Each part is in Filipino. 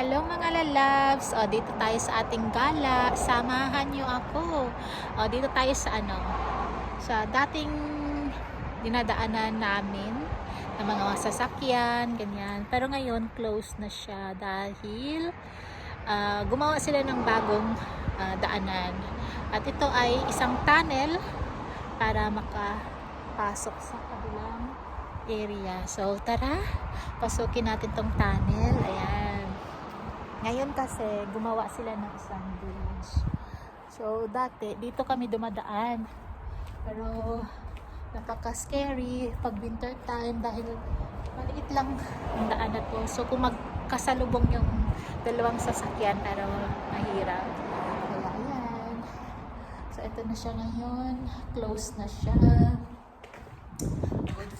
Hello mga lalabs! O, dito tayo sa ating gala. Samahan nyo ako. O, dito tayo sa ano, sa dating dinadaanan namin ng mga sasakyan, ganyan. Pero ngayon, close na siya dahil ah, gumawa sila ng bagong ah, daanan. At ito ay isang tunnel para makapasok sa kabilang area. So, tara, pasukin natin tong tunnel. Ayan. Ngayon kasi, gumawa sila ng isang bridge. So, dati, dito kami dumadaan. Pero, napaka-scary pag winter time dahil maliit lang ang daan na to. So, kung magkasalubong yung dalawang sasakyan, pero mahirap. Kaya, ayan. So, ito na siya ngayon. Close na siya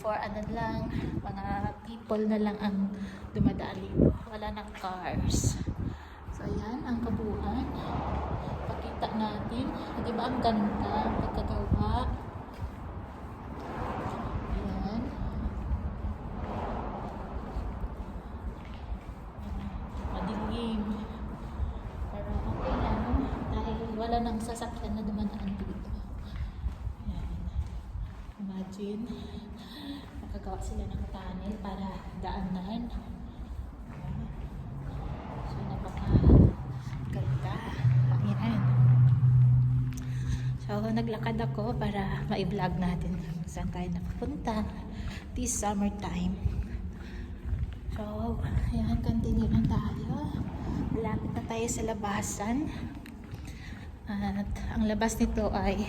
for ano lang, mga people na lang ang dumadaan dito. Wala nang cars. So, ayan, ang kabuuan. Pakita natin. Di ba ang ganda pagkagawa? Ayan. Madilim. Pero okay lang. Dahil wala nang sasakyan na Imagine, makagawa sila ng tunnel para daanan. So, napaka ganda. Ayan. So, naglakad ako para ma-vlog natin kung saan tayo napupunta this summertime. So, ayan, continue lang tayo. Malapit na tayo sa labasan. At ang labas nito ay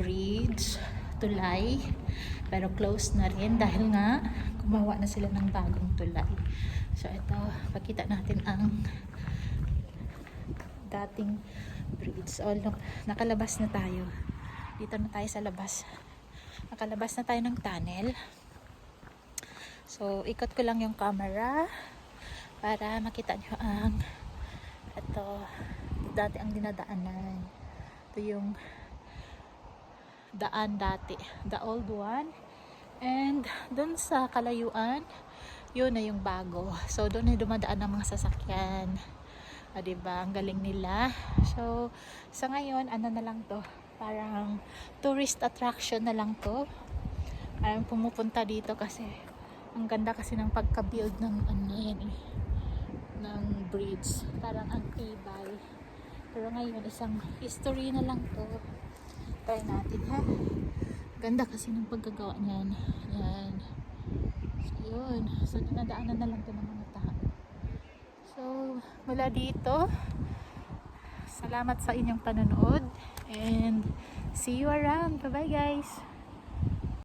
bridge, tulay. Pero close na rin dahil nga gumawa na sila ng bagong tulay. So ito, pakita natin ang dating bridge. So look, nakalabas na tayo. Dito na tayo sa labas. Nakalabas na tayo ng tunnel. So ikot ko lang yung camera para makita nyo ang ito dati ang dinadaanan. Ito yung daan dati. The old one. And dun sa kalayuan, yun na yung bago. So doon na dumadaan ng mga sasakyan. O, diba? Ang galing nila. So, sa ngayon, ano na lang to? Parang tourist attraction na lang to. Parang pumupunta dito kasi ang ganda kasi ng pagka-build ng ano yan eh ng bridge. Parang ang tibay. Pero ngayon, isang history na lang to. Try natin, ha? Ganda kasi ng pagkagawa niyan. Yan. So, yun. So, dinadaanan na lang to ng mga tao. So, mula dito, salamat sa inyong panonood. And, see you around. Bye-bye, guys.